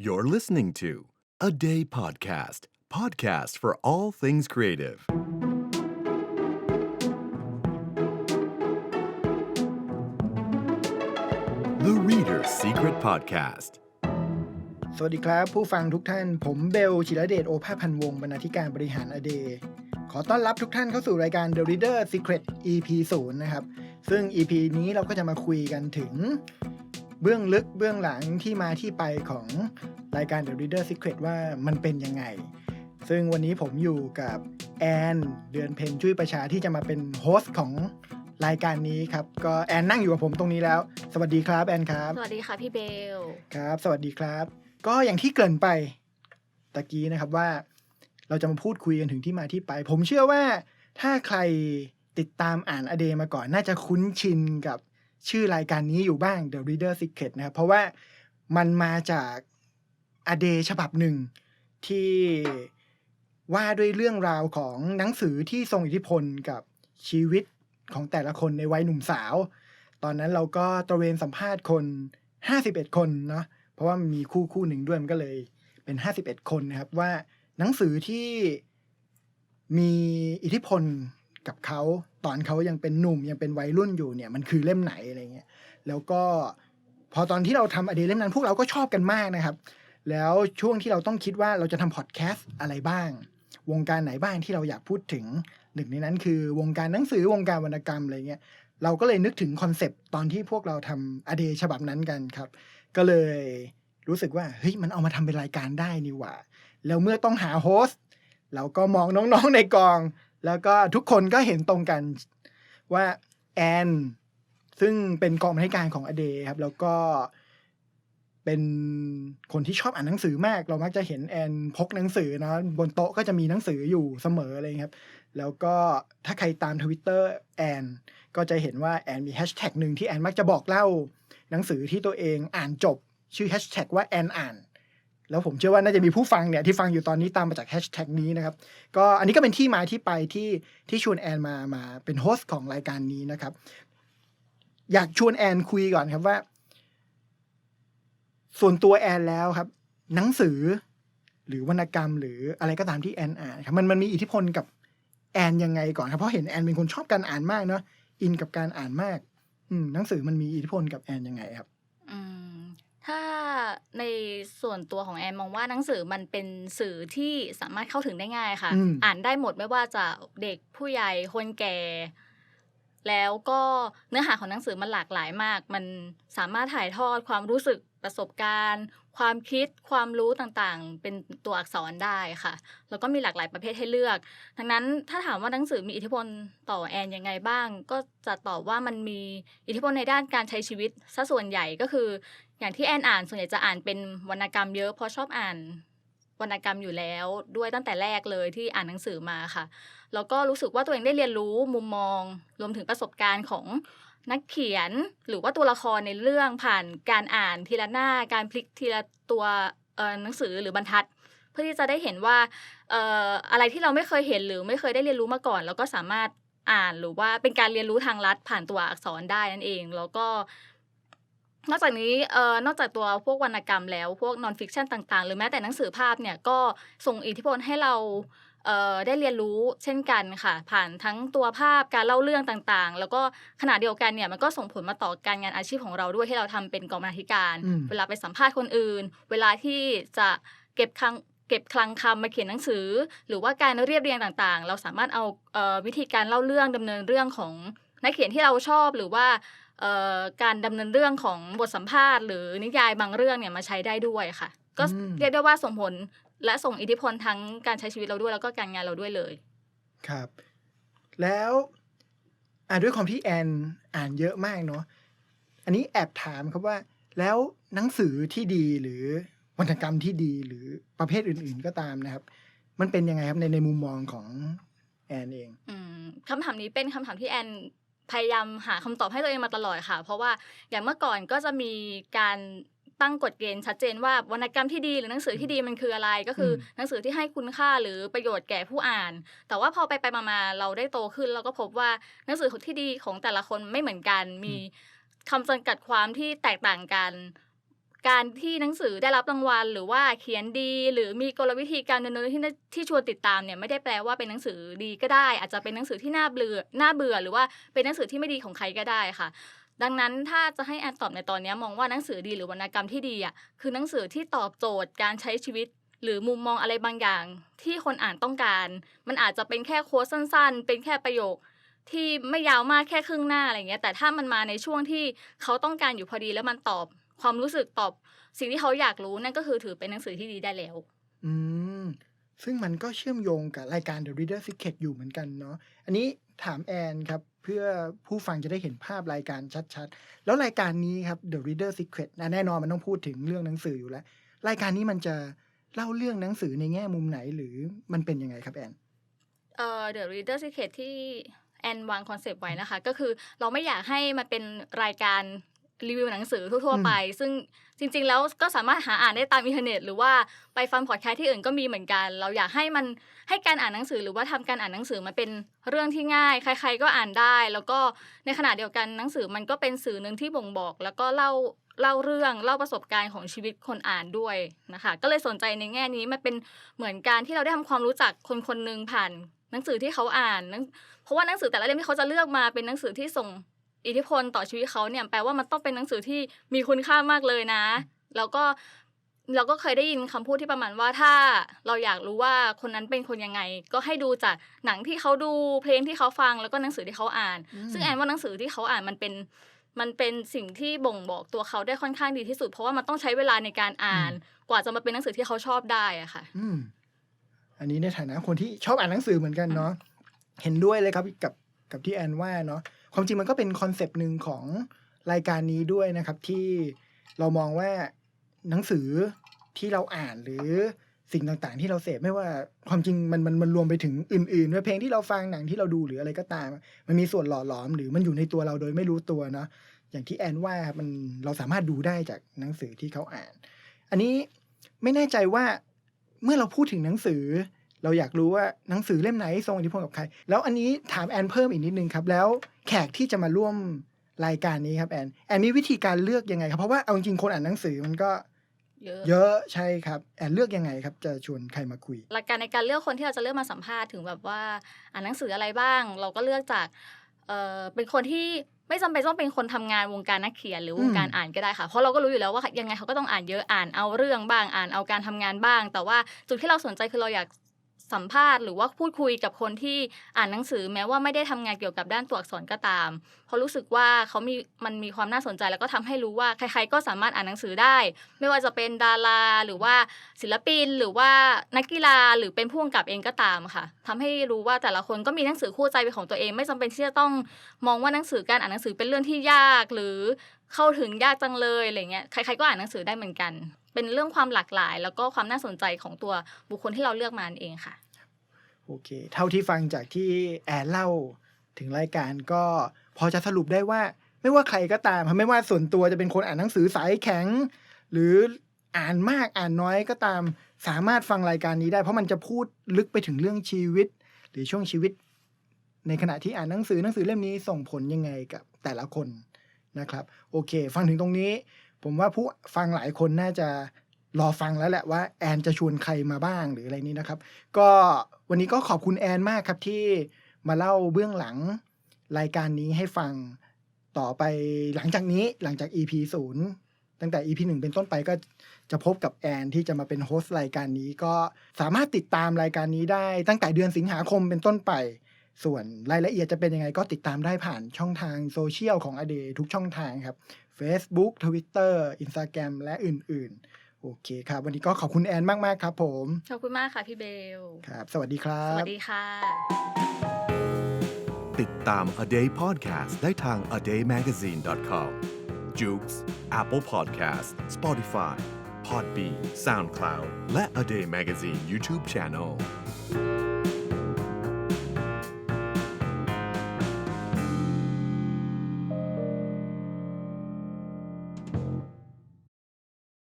You're listening to A Day Podcast, podcast for all things creative. The Reader's Secret Podcast. สวัสดีครับ ผู้ฟังทุกท่าน ผมเบลจิรเดชโอภาพันวงศ์บรรณาธิการบริหารอเด ขอต้อนรับทุกท่านเข้าสู่รายการ The Reader Secret EP 0 นะครับ ซึ่ง EP นี้เราก็จะมาคุยกันถึง เบื้องลึกเบื้องหลังที่มาที่ไปของรายการ The Reader Secret ว่ามันเป็นยังไง ซึ่งวันนี้ผมอยู่กับแอนเดือนเพ็ญจุ้ยประชาที่จะมาเป็นโฮสต์ของรายการนี้ครับ ก็แอนนั่งอยู่กับผมตรงนี้แล้ว สวัสดีครับแอนครับ สวัสดีค่ะพี่เบล ครับ สวัสดีครับ ก็อย่างที่เกริ่นไปตะกี้นะครับว่า เราจะมาพูดคุยกันถึงที่มาที่ไป ผมเชื่อว่าถ้าใครติดตามอ่านอเดมาก่อนน่าจะคุ้นชินกับ ชื่อรายการนี้อยู่บ้าง The Reader Secret นะครับเพราะว่ามันมาจากอเดฉบับหนึ่งที่ว่าด้วยเรื่องราวของหนังสือที่ทรงอิทธิพลกับชีวิตของแต่ละคนในวัยหนุ่มสาว ตอนนั้นเราก็ตระเวนสัมภาษณ์คน 51 คนเนาะเพราะว่ามีคู่คู่หนึ่งด้วยมันก็เลยเป็น 51 คนนะครับว่าหนังสือที่มีอิทธิพล กับเขาตอนเขายังเป็นหนุ่มยังเป็นวัยรุ่นอยู่เนี่ยมันคือเล่มไหนอะไรเงี้ยแล้วก็พอตอนที่เราทำอดีเล่มนั้น พวกเราก็ชอบกันมากนะครับ แล้วช่วงที่เราต้องคิดว่าเราจะทำพอดแคสต์อะไรบ้าง วงการไหนบ้างที่เราอยากพูดถึงหนึ่งในนั้นคือวงการหนังสือวงการวรรณกรรมอะไรเงี้ยเราก็เลยนึกถึงคอนเซปต์ตอนที่พวกเราทำอเดฉบับนั้นกันครับ ก็เลยรู้สึกว่าเฮ้ยมันเอามาทำเป็นรายการได้นี่หว่า แล้วเมื่อต้องหาโฮสต์เราก็มองน้องๆในกอง แล้วก็ทุกคนก็เห็นตรงกันว่าแอนซึ่งเป็นกองบรรณาธิการของอเดครับ แล้วก็เป็นคนที่ชอบอ่านหนังสือมาก เรามักจะเห็นแอนพกหนังสือนะบนโต๊ะก็จะมีหนังสืออยู่เสมออะไรเงี้ยครับ แล้วก็ถ้าใครตามทวิตเตอร์แอนก็จะเห็นว่าแอนมีแฮชแท็กหนึ่งที่แอนมักจะบอกเล่า หนังสือที่ตัวเองอ่านจบ ชื่อแฮชแท็กว่าแอนอ่าน แล้วผมเชื่อว่าน่าจะมีผู้ฟังเนี่ยที่ฟังอยู่ตอนนี้ตามมาจากแฮชแท็กนี้นะครับ ก็อันนี้ก็เป็นที่มาที่ไปที่ที่ชวนแอนมามาเป็นโฮสต์ของรายการนี้นะครับ อยากชวนแอนคุยก่อนครับว่า ส่วนตัวแอนแล้วครับ หนังสือ หรือวรรณกรรม หรืออะไรก็ตามที่แอนอ่านครับมันมันมีอิทธิพลกับแอนยังไงก่อนครับเพราะเห็นแอนเป็นคนชอบการอ่านมากเนาะอินกับการอ่านมาก อืมหนังสือมันมีอิทธิพลกับแอนยังไงครับ อืมถ้าใน ส่วนตัวของแอนมองว่าหนังสือมันเป็นสื่อที่สามารถเข้าถึงได้ง่ายค่ะ อืม อ่านได้หมดไม่ว่าจะเด็กผู้ใหญ่คนแก่ แล้วก็เนื้อหาของหนังสือมันหลากหลายมาก มันสามารถถ่ายทอดความรู้สึกประสบการณ์ ความคิดความรู้ต่างๆ เป็นตัวอักษรได้ค่ะ แล้วก็มีหลากหลายประเภทให้เลือก ดังนั้นถ้าถามว่าหนังสือมีอิทธิพลต่อแอนยังไงบ้าง ก็จะตอบว่ามันมีอิทธิพลในด้านการใช้ชีวิตซะส่วนใหญ่ก็คือ อย่างที่แอนอ่านส่วนใหญ่จะอ่านเป็นวรรณกรรมเยอะเพราะชอบอ่านวรรณกรรมอยู่แล้วด้วยตั้งแต่แรกเลยที่อ่านหนังสือมาค่ะแล้วก็รู้สึกว่าตัวเองได้เรียนรู้มุมมอง รวมถึงประสบการณ์ของนักเขียนหรือว่าตัวละครในเรื่องผ่านการอ่านทีละหน้า การพลิกทีละตัวหนังสือหรือบรรทัด เพื่อที่จะได้เห็นว่าเอออะไรที่เราไม่เคยเห็นหรือไม่เคยได้เรียนรู้มาก่อน แล้วก็สามารถอ่านหรือว่าเป็นการเรียนรู้ทางลัดผ่านตัวอักษรได้นั่นเอง แล้วก็ นอกจากนี้เอ่อนอกจากตัวพวกวรรณกรรมแล้วพวกนอนฟิกชันต่างๆ หรือแม้แต่หนังสือภาพเนี่ยก็ส่งอิทธิพลให้เราเอ่อได้เรียนรู้เช่นกันค่ะ ผ่านทั้งตัวภาพการเล่าเรื่องต่างๆ แล้วก็ขณะเดียวกันเนี่ยมันก็ส่งผลมาต่อการงานอาชีพของเราด้วยที่เราทำเป็นกองบรรณาธิการอืมเวลาไปสัมภาษณ์คนอื่น เวลาที่จะเก็บคลังเก็บคลังคำมาเขียนหนังสือ หรือว่าการเรียบเรียงต่างๆ เราสามารถเอาเอ่อวิธีการเล่าเรื่องดำเนินเรื่องของนักเขียนที่เราชอบหรือว่าเอ่อ การดำเนินเรื่องของบทสัมภาษณ์หรือนิยายบางเรื่องเนี่ยมาใช้ได้ด้วยค่ะ ก็อืมเรียกได้ว่าส่งผลและส่งอิทธิพลทั้งการใช้ชีวิตเราด้วยแล้วก็การงานเราด้วยเลย ครับ แล้วอ่าด้วยความที่แอนอ่านเยอะมากเนาะอันนี้แอบถามครับว่า แล้วหนังสือที่ดีหรือวรรณกรรมที่ดีหรือประเภทอื่น ๆก็ตามนะครับ มันเป็นยังไงครับในในมุมมองของแอนเอง อืมคำถามนี้เป็นคำถามที่แอน พยายามหาคำตอบให้ตัวเองมาตลอดค่ะ เพราะว่าอย่างเมื่อก่อนก็จะมีการตั้งกฎเกณฑ์ชัดเจนว่าวรรณกรรมที่ดีหรือหนังสือที่ดีมันคืออะไร ก็คืออมหนังสือที่ให้คุณค่าหรือประโยชน์แก่ผู้อ่าน แต่ว่าพอไปไปๆมาๆเราได้โตขึ้น เราก็พบว่าหนังสือที่ดีของแต่ละคนไม่เหมือนกันมีคำจำกัดความที่แตกต่างกัน การที่หนังสือได้รับรางวัล หรือว่าเขียนดี หรือมีกลวิธีการดำเนินที่ที่ชวนติดตามเนี่ยไม่ได้แปลว่าเป็นหนังสือดีก็ได้ อาจจะเป็นหนังสือที่น่าเบื่อน่าเบื่อ หรือว่าเป็นหนังสือที่ไม่ดีของใครก็ได้ค่ะ ดังนั้นถ้าจะให้แอนตอบในตอนนี้มองว่าหนังสือดีหรือวรรณกรรมที่ดีอะคือหนังสือที่ตอบโจทย์การใช้ชีวิตหรือมุมมองอะไรบางอย่างที่คนอ่านต้องการ มันอาจจะเป็นแค่โค้ดสั้น ๆ เป็นแค่ประโยคที่ไม่ยาวมากแค่ครึ่งหน้าอะไรเงี้ย แต่ถ้ามันมาในช่วงที่เขาต้องการอยู่พอดีแล้วมันตอบ ความรู้สึกตอบสิ่งที่เขาอยากรู้นั่นก็คือถือเป็นหนังสือที่ดีได้แล้ว อืม ซึ่งมันก็เชื่อมโยงกับรายการ The Reader Secret อยู่เหมือนกันเนาะอันนี้ถามแอนครับ เพื่อผู้ฟังจะได้เห็นภาพรายการชัดๆ แล้วรายการนี้ครับ The Reader Secret นะแน่นอนมันต้องพูดถึงเรื่องหนังสืออยู่แล้ว รายการนี้มันจะเล่าเรื่องหนังสือในแง่มุมไหนหรือมันเป็นยังไงครับแอนเอ่อ The Reader Secret ที่แอนวางคอนเซปต์ไว้นะคะ ก็คือเราไม่อยากให้มันเป็นรายการ รีวิวหนังสือทั่วอืมๆไป ซึ่งจริง ๆ แล้วก็สามารถหาอ่านได้ตามอินเทอร์เน็ต หรือว่าไปฟังพอดแคสต์ที่อื่นก็มีเหมือนกัน เราอยากให้มันให้การอ่านหนังสือ หรือว่าทำการอ่านหนังสือมันเป็นเรื่องที่ง่าย ใคร ๆ ก็อ่านได้ แล้วก็ในขณะเดียวกันหนังสือมันก็เป็นสื่อหนึ่งที่บ่งบอก แล้วก็เล่าเล่าเรื่องเล่าประสบการณ์ของชีวิตคนอ่านด้วยนะคะก็เลยสนใจในแง่นี้มันเป็นเหมือนการที่เราได้ทำความรู้จักคนคนหนึ่งผ่านหนังสือที่เขาอ่านหนังเพราะว่าหนังสือแต่ละเล่มที่เขาจะเลือกมาเป็นหนังสือที่ส่ง อิทธิพลต่อชีวิตเขาเนี่ยแปลว่ามันต้องเป็นหนังสือที่มีคุณค่ามากเลยนะ แล้วก็เราก็เคยได้ยินคำพูดที่ประมาณว่าถ้าเราอยากรู้ว่าคนนั้นเป็นคนยังไง ก็ให้ดูจากหนังที่เขาดูเพลงที่เขาฟังแล้วก็หนังสือที่เขาอ่านอืมซึ่งแอนว่าหนังสือที่เขาอ่านมันเป็นมันเป็นสิ่งที่บ่งบอกตัวเขาได้ค่อนข้างดีที่สุด เพราะว่ามันต้องใช้เวลาในการอ่าน กว่าจะมาเป็นหนังสือที่เขาชอบได้อะค่ะ อืมอันนี้ในฐานะคนที่ชอบอ่านหนังสือเหมือนกันเนาะเห็นด้วยเลยครับกับกับที่แอนว่าเนาะ ความจริงมันก็เป็นคอนเซปต์หนึ่งของรายการนี้ด้วยนะครับ ที่เรามองว่าหนังสือที่เราอ่านหรือสิ่งต่างๆ ที่เราเสพไม่ว่าความจริงมันมันมันรวมไปถึงอื่นๆด้วยเพลงที่เราฟังหนังที่เราดูหรืออะไรก็ตาม มันมีส่วนหล่อหลอม หรือมันอยู่ในตัวเราโดยไม่รู้ตัวเนาะอย่างที่แอนว่ามันเราสามารถดูได้จากหนังสือที่เขาอ่าน อันนี้ไม่แน่ใจว่าเมื่อเราพูดถึงหนังสือ เราอยากรู้ว่าหนังสือเล่มไหนทรงอิทธิพลกับใคร แล้วอันนี้ถามแอนเพิ่มอีกนิดนึงครับ แล้วแขกที่จะมาร่วมรายการนี้ครับแอนแอนมีวิธีการเลือกยังไงครับเพราะว่าเอาจริงๆคนอ่านหนังสือมันก็เยอะเยอะใช่ครับแอนเลือกยังไงครับ จะชวนใครมาคุย หลักการในการเลือกคนที่เราจะเลือกมาสัมภาษณ์ถึงแบบว่าอ่านหนังสืออะไรบ้าง เราก็เลือกจากเอ่อเป็นคนที่ไม่จำเป็นต้องเป็นคนทำงานวงการนักเขียนหรือวงการอ่านก็ได้ค่ะ เพราะเราก็รู้อยู่แล้วว่ายังไงเขาก็ต้องอ่านเยอะอ่านเอาเรื่องบ้างอ่านเอาการทำงานบ้าง แต่ว่าจุดที่เราสนใจคือเราอยาก สัมภาษณ์หรือว่าพูดคุยกับคนที่อ่านหนังสือแม้ว่าไม่ได้ทำงานเกี่ยวกับด้านตัวอักษรก็ตาม เพราะรู้สึกว่าเขามีมันมีความน่าสนใจแล้วก็ทำให้รู้ว่าใครๆ ก็สามารถอ่านหนังสือได้ ไม่ว่าจะเป็นดาราหรือว่าศิลปินหรือว่านักกีฬาหรือเป็นผู้กำกับเองก็ตามค่ะทำให้รู้ว่าแต่ละคนก็มีหนังสือคู่ใจเป็นของตัวเอง ไม่จำเป็นที่จะต้องมองว่าหนังสือการอ่านหนังสือเป็นเรื่องที่ยากหรือเข้าถึงยากจังเลยอะไรเงี้ยใครๆก็อ่านหนังสือได้เหมือนกัน เป็นเรื่องความหลากหลาย แล้วก็ความน่าสนใจของตัวบุคคลที่เราเลือกมาเองค่ะ โอเค เท่าที่ฟังจากที่แอนเล่าถึงรายการก็พอจะสรุปได้ว่า ไม่ว่าใครก็ตามไม่ว่าส่วนตัวจะเป็นคนอ่านหนังสือสายแข็ง หรืออ่านมากอ่านน้อยก็ตามสามารถฟังรายการนี้ได้เพราะมันจะพูดลึกไปถึงเรื่องชีวิต หรือช่วงชีวิต ในขณะที่อ่านหนังสือหนังสือเล่มนี้ส่งผลยังไงกับแต่ละคนนะครับ โอเค ฟังถึงตรงนี้ ผมว่าผู้ฟังหลายคนน่าจะรอฟังแล้วแหละว่าแอนจะชวนใครมาบ้างหรืออะไรนี้นะครับ ก็วันนี้ก็ขอบคุณแอนมากครับที่มาเล่าเบื้องหลังรายการนี้ให้ฟังต่อไปหลังจากนี้หลังจาก EP ศูนย์ตั้งแต่ EP หนึ่งเป็นต้นไปก็จะพบกับแอนที่จะมาเป็นโฮสต์รายการนี้ ก็สามารถติดตามรายการนี้ได้ตั้งแต่เดือนสิงหาคมเป็นต้นไป ส่วนรายละเอียดจะเป็นยังไงก็ติดตามได้ผ่านช่องทางโซเชียลของอเดทุกช่องทางครับ Facebook Twitter Instagram และอื่น ๆ โอเคครับ วันนี้ก็ขอบคุณแอนมาก ๆ ครับผม ขอบคุณมากค่ะ พี่เบล ครับ สวัสดีครัสบวัสดีค่ะ ติดตาม A Day Podcast ได้ทาง a day magazine com j o o x Apple Podcast Spotify Podbean SoundCloud และ A Day Magazine YouTube Channel